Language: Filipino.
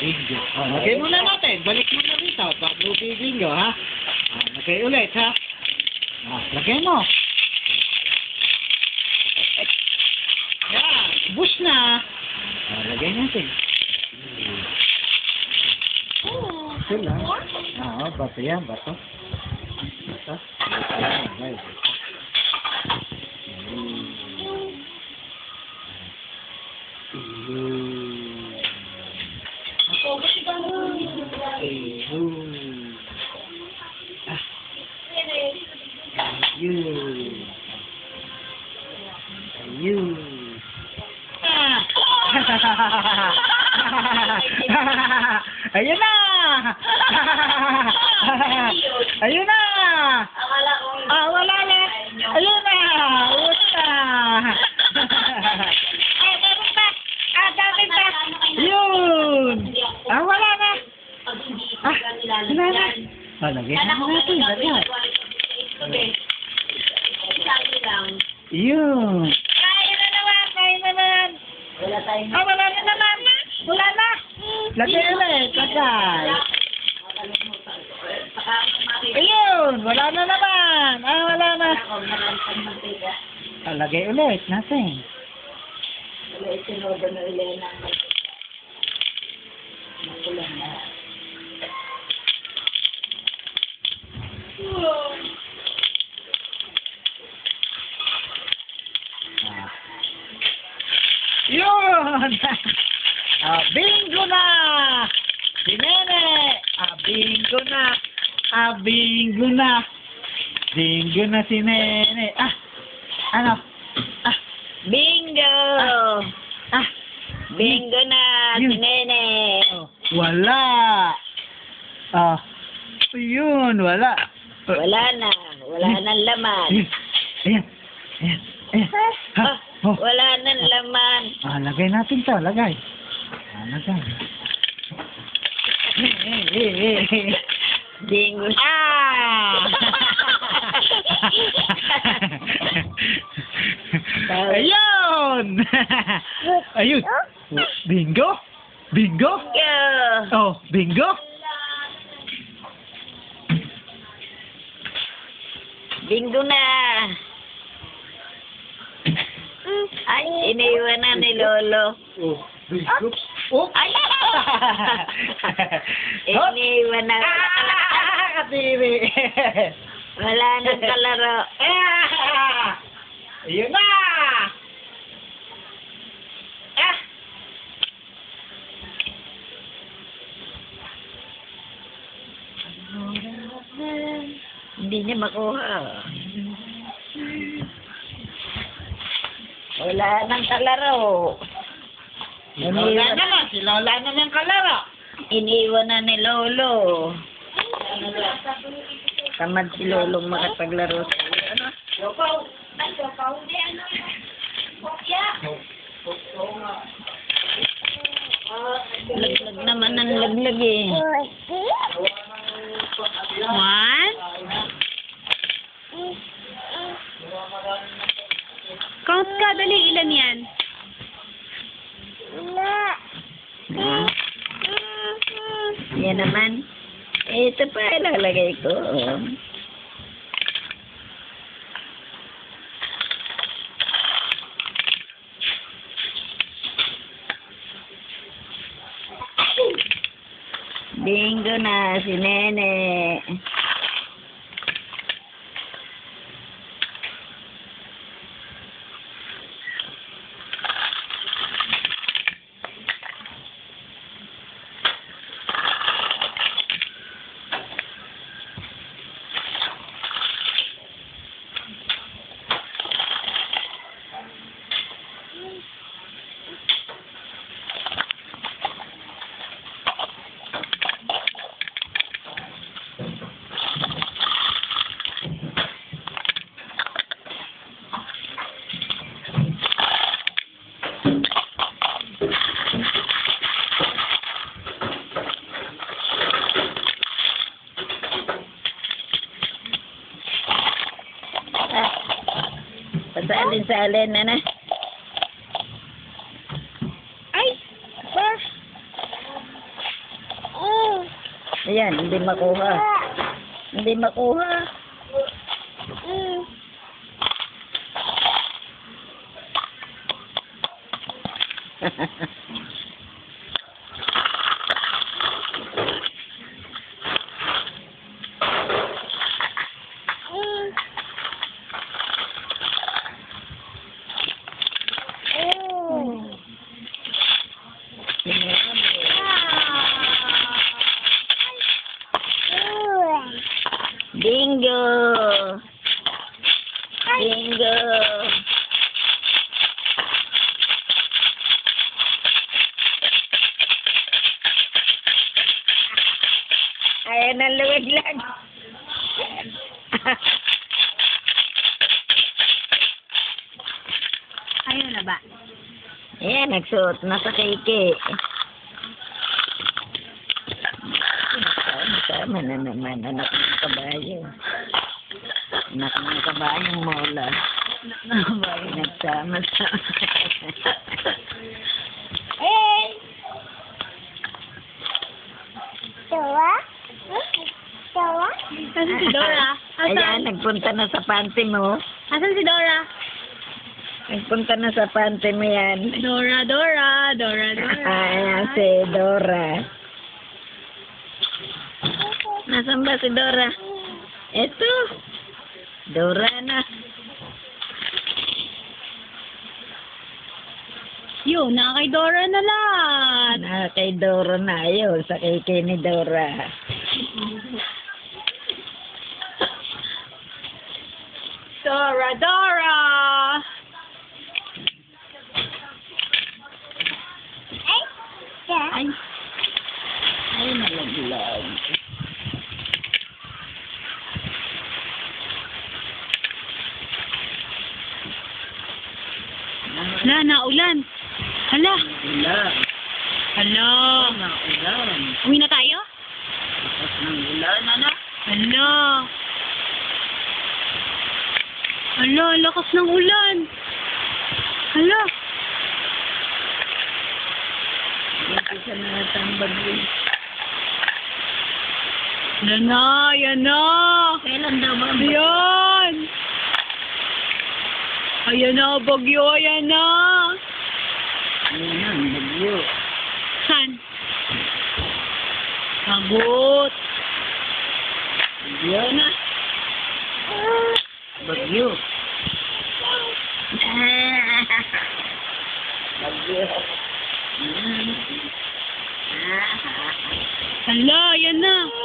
Bingo. Oh, lagay muna natin. Balik mo na rito. Bago bingo, ha? Ah, lagay ulit, ha? Ah, lagay mo. Yan. Bus na. Ah, lagay natin. Lang. Ah, bato yan, bato. Bato. Lagay. Ayun. Ah. Ayun na! Ayun na! Akala ko Ah, wala na! Ayun na! Uwas na! Ah, meron pa! Ah, dami pa! Yun! Ah, wala na! Ah, wala na! Ah, lagyan na natin, lagyan. Yun! Ah, wala na naman! Wala na! Lagay ulit! Lagay! Ayun! Wala na naman! Ah, wala na! Ah, lagay ulit natin. Wala isinudo na Elena. Makulang Yun! ah, bingo na! Si Nene! Ah, bingo na! Ah, bingo na! Bingo na si Nene! Ah! Ano? Ah! Bingo! Ah! Bingo na Yun. si Nene. Oh, wala! Ah! Yun! Wala! Wala na. Wala nang laman. Ayan! Ayan! Ayan! Ayan! Ha? Ah, Oh! wala. Ah, lagay natin to, lagay. Ah, lagay. Bingo. Ah! Ayun! Ayun! Bingo? Bingo? Bingo! Oh, bingo? Bingo na! Ay, iniwan na ni Lolo. Oh, bingo? Oh! Ay! iniwan na. Ah! Katiri! Wala nang kalaro. Ah! Ayun na! Ah! Hindi niya makuha. Wala nang kalaro. Si Lola naman, si Lola naman kalaro. Iniwan na ni Lolo. Tamad si Lolong makapaglaro sa ano? Laglag naman ang laglag eh. One. Dali. Ilan yan? Hmm. Yan naman. Ito pa ilalagay ko. Bingo na si Nene. Ellen na na. Ay! Pa! Oh. Ayan, hindi makuha. Hindi makuha. Mm. Ha. Bingo! Bingo! Ayan ang luwag lang. Ayaw na ba? Ayan, nagsuot na sa keke. Sama na naman, anak ng kabayo. Anak ng kabayong mola. Nagsama-sama. Eh! Tawa? Tawa? Asan si Dora? Ayan, Asan? nagpunta na sa panty mo. Asan si Dora? Nagpunta na sa panty mo yan. Dora, Dora, Dora, Dora. Ayan si Dora. Nasaan ba si Dora? Ito. Dora na. Yun, na kay Dora na lahat. Na kay Dora na yun. Sa kay ni Dora. Dora, Dora! Ay! Yeah. Ay. Ay, nalaglag. Hala, naulan. Hala. Ulan. Hala. Ulan. Uwi na tayo? Tapos ng ulan, anak. Hala. Hala, ang lakas ng ulan. Hala. Hindi siya natambag yun. Yan na, yan na. Kailan daw ba? Ayan. Ayan na, bagyo, ayan na. Ayun na, bagyo. San? Sagot. Bagyo na. Bagyo. Bagyo. Hala, ayan na.